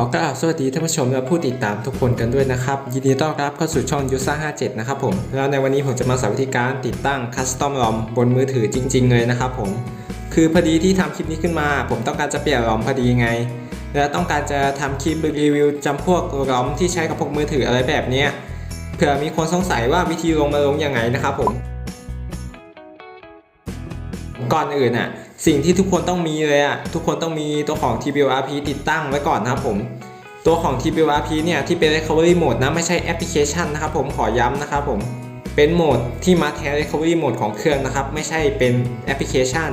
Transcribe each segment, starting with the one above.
อกล่าวสวัสดีท่านผู้ชมและผู้ติดตามทุกคนกันด้วยนะครับ ยินดีต้อนรับเข้าสู่ช่อง u s a 57 นะครับผม แล้วในวันนี้ผมจะมาสอนวิธีการติดตั้ง Custom ROM บนมือถือจริง ๆ เลยนะครับผม คือพอดีที่ทำคลิปนี้ขึ้นมา ผมต้องการจะเปลี่ยน ROM พอดีไง และต้องการจะทำคลิปรีวิวจำพวก ROM ที่ใช้กับพวกมือถืออะไรแบบนี้เผื่อมีคนสงสัยว่าวิธีลงมาลงยังไงนะครับผม ก่อนอื่นอะ สิ่งที่ทุกคนต้องมีเลยอะทุกคนต้องมีตัวของ TBRP ติดตั้งไว้ก่อนนะครับผม ตัวของ TBRP เนี่ยที่เป็น Recovery Mode นะไม่ใช่แอปพลิเคชันนะครับผมขอย้ำนะครับผมเป็นโหมดที่มาแทน Recovery Mode ของเครื่องนะครับ ไม่ใช่เป็นแอปพลิเคชัน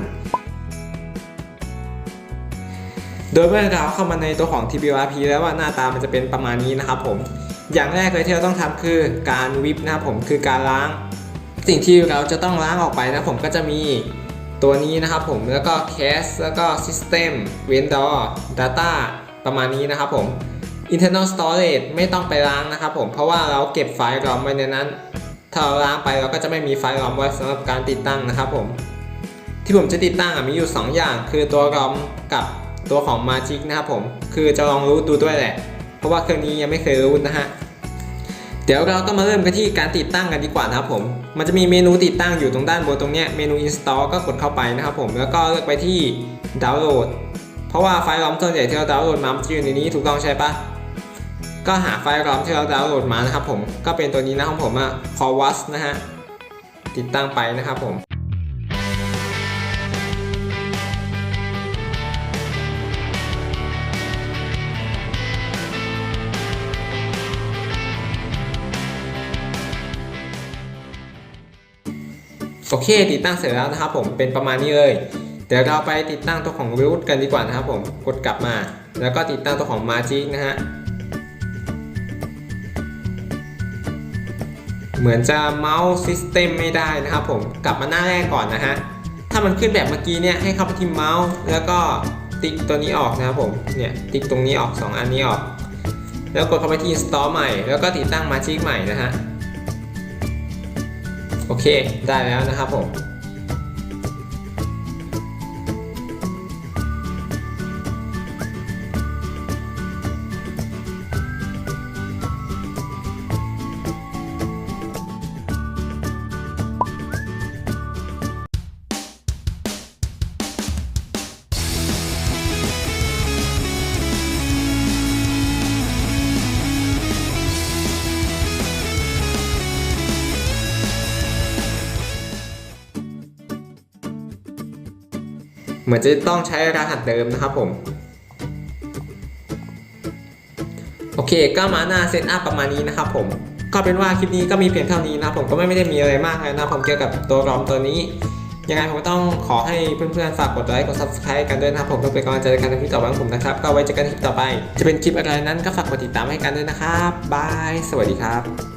โดยเมื่อเราเข้ามาในตัวของ TBRP แล้วว่าหน้าตามันจะเป็นประมาณนี้นะครับผมอย่างแรกเลยที่เราต้องทำคือการวิปนะครับผมคือการล้าง สิ่งที่เราจะต้องล้างออกไปนะผมก็จะมี ตัวนี้นะครับผมแล้วก็ cache แล้วก็ system vendor data ประมาณนี้นะครับผม internal storage ไม่ต้องไปล้างนะครับผมเพราะว่าเราเก็บไฟล์รอมไว้ในนั้น ถ้าเราล้างไปเราก็จะไม่มีไฟล์รอมไว้สำหรับการติดตั้งนะครับผม ที่ผมจะติดตั้งอะมีอยู่ 2 อย่าง คือตัวรอมกับตัวของ Magic นะครับผม คือจะลองรู้ดูด้วยแหละ เพราะว่าเครื่องนี้ยังไม่เคยรู้นะฮะ เดี๋ยวเราก็มาเริ่มกันที่การติดตั้งกันดีกว่านะครับผม มันจะมีเมนูติดตั้งอยู่ตรงด้านบนตรงเนี้ย เมนู install ก็กดเข้าไปนะครับผม แล้วก็เลือกไปที่ดาวน์โหลดเพราะว่าไฟล์รอมส่วนใหญ่ที่เราดาวน์โหลดมาจะอยู่ในนี้ถูกต้องใช่ปะก็หาไฟล์รอมที่เราดาวน์โหลดมานะครับผม ก็เป็นตัวนี้นะของผมอะ c o v a s นะฮะ ติดตั้งไปนะครับผม โอเค ติดตั้งเสร็จแล้วนะครับผมเป็นประมาณนี้เลยเดี๋ยวเราไปติดตั้งตัวของ root กันดีกว่านะครับผมกดกลับมา แล้วก็ติดตั้งตัวของ magic นะฮะเหมือนจะเมาส์ system ไม่ได้นะครับผมกลับมาหน้าแรกก่อนนะฮะถ้ามันขึ้นแบบเมื่อกี้เนี่ยให้เข้าไปที่เมาส์แล้วก็ติ๊กตัวนี้ออกนะครับผมเนี่ยติ๊กตรงนี้ออก 2 อันนี้ออก แล้วกดเข้าไปที่ install ใหม่ แล้วก็ติดตั้ง magic ใหม่นะฮะ โอเคได้แล้วนะครับผม เหมือนจะต้องใช้รหัสเดิมนะครับผมโอเคก็มาหน้าเซตอัพประมาณนี้นะครับผมก็เป็นว่าคลิปนี้ก็มีเพียงเท่านี้นะผมก็ไม่ได้มีอะไรมากเลยนะครับผมเกี่ยวกับตัวรอมตัวนี้ ยังไงผมก็ต้องขอให้เพื่อนๆฝากกดไลค์กด subscribe กันด้วยนะครับผมเพื่อเป็นกำลังใจในการทำคลิปต่อไปของผมนะครับก็ไว้เจอกันคลิปต่อไป จะเป็นคลิปอะไรนั้นก็ฝากกดติดตามให้กันด้วยนะครับบายสวัสดีครับ